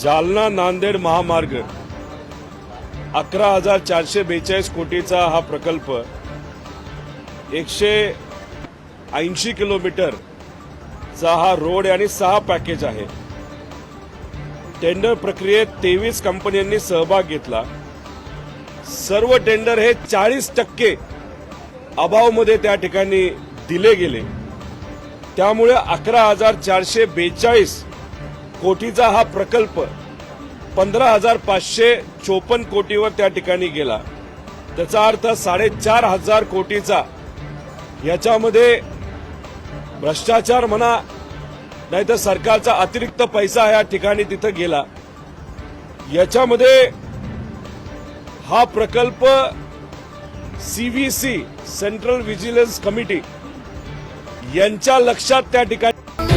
जालना नांदेड महामार्ग. अकरा हजार चारशे बेचाळीस कोटीचा हा प्रकल्प एकशे ऐंशी किलोमीटरचा हा रोड आणि सहा पॅकेज आहे. टेंडर प्रक्रियेत तेवीस कंपन्यांनी सहभाग घेतला. सर्व टेंडर हे चाळीस टक्के अभावमध्ये त्या ठिकाणी दिले गेले. त्यामुळे अकरा हजार चारशे बेचाळीस कोटीचा हा प्रकल्प पंधरा हजार पाचशे चोपन्न कोटीवर त्या ठिकाणी गेला. त्याचा अर्थ साडेचार हजार कोटीचा. याच्यामध्ये भ्रष्टाचार म्हणा नाहीतर सरकारचा अतिरिक्त पैसा या ठिकाणी तिथं गेला. याच्यामध्ये हा प्रकल्प सीव्हीसी सेंट्रल व्हिजिलन्स कमिटी यांच्या लक्षात त्या ठिकाणी